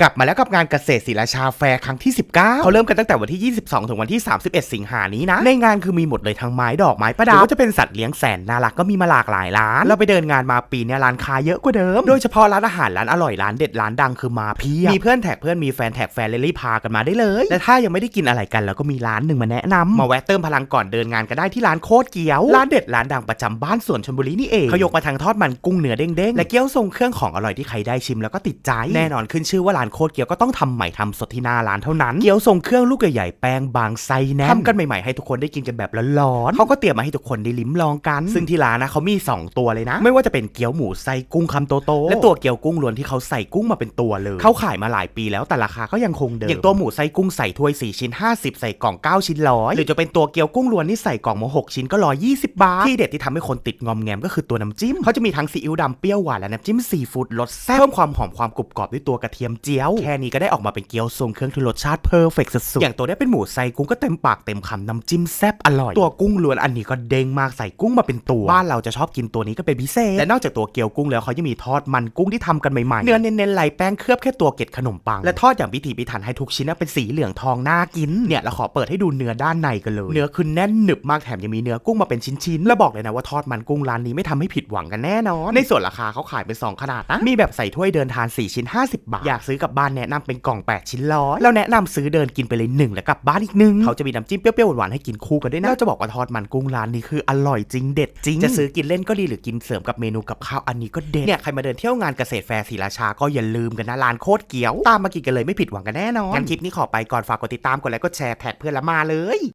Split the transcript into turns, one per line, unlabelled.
กลับมาแล้วกับงานเกษตรศิลาชาแฟร์ครั้งที่ 19เขาเริ่มกันตั้งแต่วันที่ 22 ถึงวันที่ 31 สิงหานี้นะ ในงานคือมีหมดเลยทั้งไม้ดอกไม้ประดับหรือว่าจะเป็นสัตว์เลี้ยงแสนน่ารักก็มีมาหลากหลายร้าน เราไปเดินงานมาปีนี้ร้านค้าเยอะกว่าเดิม โดยเฉพาะร้านอาหารร้านอร่อยร้านเด็ดร้านดังคือมาเพียมีเพื่อนแท็กเพื่อนมีแฟนแท็กแฟนเลลี่พากันมาได้เลยและถ้ายังไม่ได้กินอะไรกันเราก็มีร้านหนึ่งมาแนะนำมาแวะเติมพลังก่อนเดินงานก็ได้ที่ร้านโคตรเกี๊ยวร้านเด็ดร้านดังประจำบ้านสวนชลบุรีนี่เองเขายกมาทางทอดมันกุ้งเนื้อเด้งๆและเกี๊ยวทรงเครื่องของอร่อยที่ใครได้ชิมแล้วก็ติดใจแน่นอนขึ้นชื่อว่าร้านโคตรเกี๊ยวก็ต้องทำใหม่ทำสดที่หน้าร้านเท่านั้นเกี๊ยวทรงเครื่องลูกใหญ่ๆแป้งบางไส้แน่นทำกันใหม่ๆให้ทุกคนได้กินกันแบบร้อนๆเขาก็เตรียมมาให้ทุกคนได้ลิ้มลองกัน ซึ่งที่ร้านนะเขามี 2 ตัวเลยนะ ไม่ว่าจะเป็นเกี๊ยวหมูไส้กุ้งคำโตๆและตัวเกี๊ยวกุ้งล้วนที่เขาใส่กุ้งมาเป็นตัวเลยเขาขายมาหลายปีแล้วแต่ราคาก็ยังคงเดิมอย่างตัวหมูไส้กุ้งใส่ถ้วย4ชิ้น 50 ใส่กล่อง 9 ชิ้นร้อยหรือจะเป็นตัวเกี๊ยวกุ้งล้วนที่ใส่กล่องมา6ชิ้นก็120บาทที่เด็ดที่ทำให้คนติดงอมแงมก็คือตัวน้ำจิ้มเขาจะมีทั้งซีอิ๊วดำเปรี้ยวหวานและน้ำจิ้มซีฟู้ดรสแซ่บเพิ่มความหอมความกรุบกรอบด้วยตัวกระเทียมเจียวแค่นี้ก็ได้ออกมาเป็นเกี๊ยวทรงเครื่องที่รสชาติเพอร์เฟกต์สุดๆอย่างตัวเนี้ยเป็นหมูไส้กุ้งก็เต็มปากเต็มคำน้ำจิ้มแซ่บอร่อย ตัวกุ้งล้วนอันนี้ก็เด้งมากใส่กุ้งมาเป็นตัวบ้านเราจะชอบกินตัวนี้ก็เป็นพิเศษและนอกจากตัวเกี๊ยวกุ้งแล้วเขายังมีทอดมันกุ้งที่ทำกันใหม่ๆเนื้อเน้นๆไหลแป้งเคลือบแค่ตัวเกล็ดขนมปังและทอดอย่างพิถีพิถันให้ทุกชิ้นนะเป็นสีเหลืองทองน่ากินเนี่ยเราขอเปิดให้ดูเนื้อด้านในกันเลย เนื้อคือแน่นหนึบมากแถมยังมีเนื้อกุ้งมาเป็นชิ้นๆแล้วบอกเลยนะว่าทอดมันกุ้งร้านนี้ไม่ทำให้ผิดหวังกันแน่นอนในส่วนราคาเขาขายเป็นสองขนาดนะมีแบบใส่ถ้วยเดินทาน4ชิ้น 50 บาท อยากซื้อกลับบ้านแนะนำเป็นกล่อง 8 ชิ้นร้อยแล้วแนะนำซื้อเดินกินไปเลยหนึ่งแล้วกลับบ้านอีกหนึ่งเขาจะมีน้ำจิ้มเปรี้ยวๆหวานๆให้กินคู่กันด้วยนะแล้วจะบอกว่าทอดมันกุ้งร้านนี้คืออร่อยจริงเด็ดจริงจะซื้อกินเล่นก็ดีหรือกินเสริมกับเมนูกับข้าวอันนี้ก็เด็ดเนี่ยใครมาเดินเที่ยวงานเกษตรแฟร์ศรีราชาก็อย่าลืมกันนะร้านโคตรเกี๊ยวตามมากินกันเลยไม่ผิดหวังกันแน่นอนงั้นคลิปนี้ขอไปก่อนฝากกดติดตามกดไลค์กดแชร์แท็กเพื่อนละมาเลย